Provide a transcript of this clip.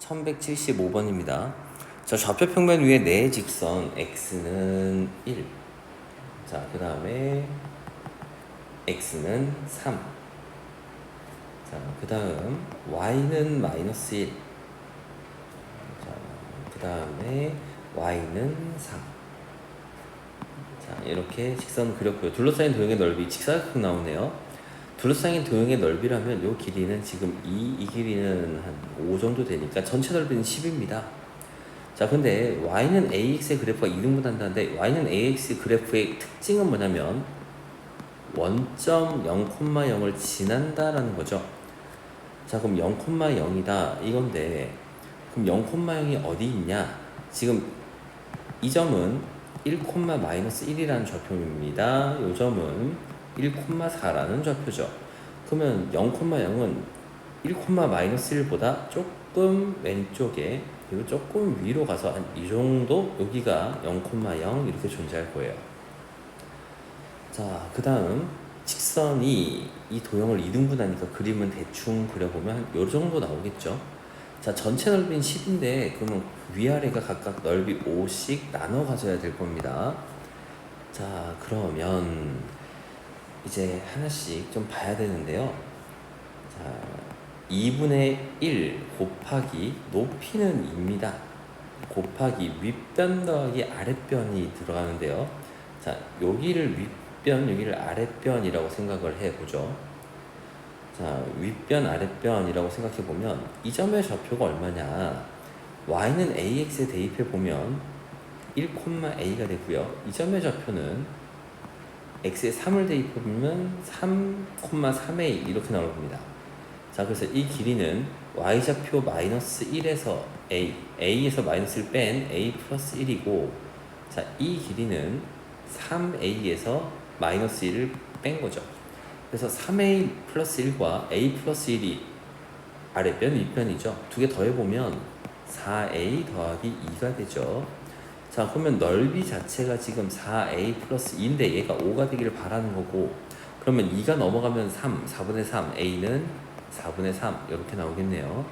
1175번입니다. 자, 좌표 평면 위에 네 직선 x는 1. 자, 그 다음에 x는 3. 자, 그 다음 y는 마이너스 1. 자, 그 다음에 y는 3. 자, 이렇게 직선 그렸고요. 둘러싸인 도형의 넓이 직사각형 나오네요. 둘러싸인 도형의 넓이라면 이 길이는 지금 2, 이 길이는 한 5 정도 되니까 전체 넓이는 10입니다. 자, 근데 y는 ax의 그래프가 2등분한다는데 y는 ax 그래프의 특징은 뭐냐면 원점 0,0을 지난다라는 거죠. 자, 그럼 0,0이다 이건데 그럼 0,0이 어디 있냐? 지금 이 점은 1, 마이너스 1이라는 좌표입니다. 이 점은 1,4라는 좌표죠. 그러면 0,0은 1, 마이너스 1보다 조금 왼쪽에 그리고 조금 위로 가서 한 이 정도 여기가 0,0 이렇게 존재할 거예요. 자, 그 다음 직선이 이 도형을 2등분하니까 그림은 대충 그려보면 요 정도 나오겠죠. 자, 전체 넓이는 10인데 그러면 위아래가 각각 넓이 5씩 나눠 가져야 될 겁니다. 자, 그러면 이제 하나씩 좀 봐야 되는데요. 자, 2분의 1 곱하기 높이는 2입니다. 곱하기 윗변 더하기 아랫변이 들어가는데요. 자, 여기를 윗변, 여기를 아랫변이라고 생각을 해보죠. 자, 윗변, 아랫변이라고 생각해 보면 이 점의 좌표가 얼마냐? y는 ax에 대입해 보면 1,a가 되고요. 이 점의 좌표는 x에 3을 대입해 보면 3,3a 이렇게 나올 겁니다. 자, 그래서 이 길이는 y 좌표 마이너스 1에서 a, a에서 마이너스를 뺀 a 플러스 1이고, 자, 이 길이는 3a에서 마이너스 1을 뺀 거죠. 그래서 3a 플러스 1과 a 플러스 1이 아랫변, 윗변이죠. 두 개 더해보면 4a 더하기 2가 되죠. 자, 그러면 넓이 자체가 지금 4a 플러스 2인데 얘가 5가 되기를 바라는 거고, 그러면 2가 넘어가면 3, 4분의 3, a는 4분의 3 이렇게 나오겠네요.